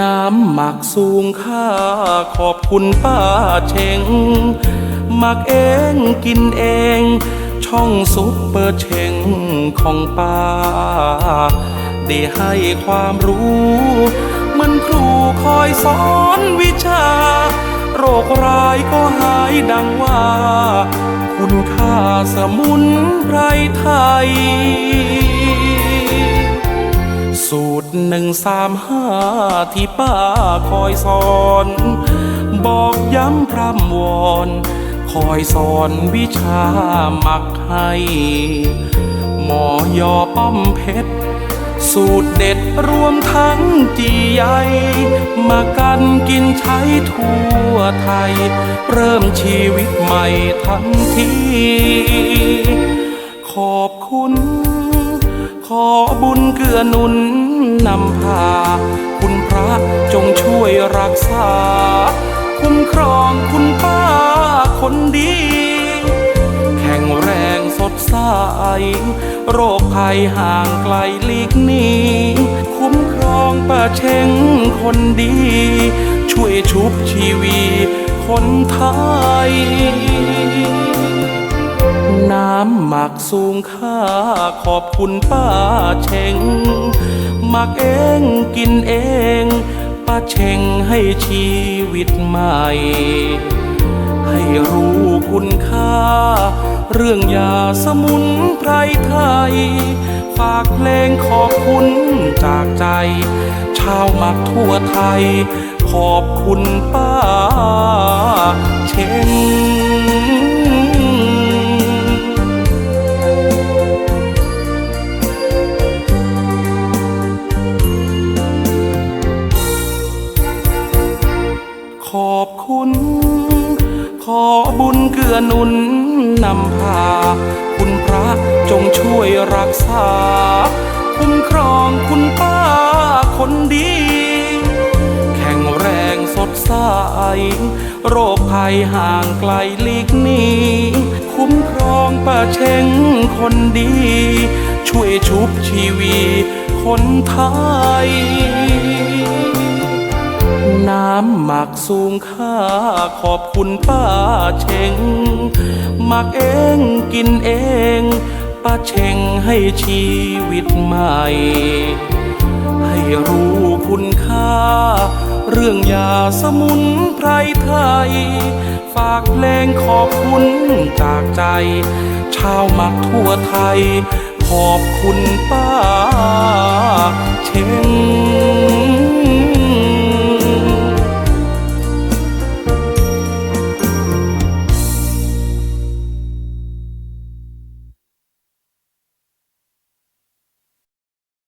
น้ำหมักสูงค่าขอบคุณป้าเชงหมักเองกินเอง ช่องซุปเปอร์เชงของป้า ได้ให้ความรู้เหมันครูคอยสอนวิชา โรคร้ายก็หายดังว่า คุณค่าสมุนไพรไทย สามห้าที่ป้าคอยสอน บอกย้ำพร่ำวอน คอยสอนวิชาหมักให้ หมอยอป้อมเพชร สูตรเด็ดรวมทั้งจีใหญ่มากันกินใช้ทั่วไทย เริ่มชีวิตใหม่ทันที ขอบคุณ ขอบุญเกื้อหนุน นำพา คุณพระจงช่วยรักษา คุ้มครองคุณป้าคนดี แข็งแรงสดใส โรคภัยห่างไกลลีกหนีคุ้มครองป้าเชงคนดี ช่วยชุบชีวีคนไทย น้ำหมักสูงค่าขอบคุณป้าเชงหมักเองกินเอง ป้าเชงให้ชีวิตใหม่ ให้รู้คุณค่า เรื่องยาสมุนไพรไทย ฝากเพลงขอบคุณจากใจ ชาวหมักทั่วไทย ขอบคุณป้าเชง อหนุนนำพา คุณพระจงช่วยรักษา คุ้มครองคุณป้าคนดี แข็งแรงสดใส โรคภัยห่างไกลลีกนี้ คุ้มครองป้าเชงคนดี ช่วยชุบชีวีคนไทย น้ำหมักสูงค่าขอบคุณป้าเชงหมักเองกินเอง ป้าเชงให้ชีวิตใหม่ ให้รู้คุณค่า เรื่องยาสมุนไพรไทย ฝากเพลงขอบคุณจากใจ ชาวหมักทั่วไทย ขอบคุณป้าเชง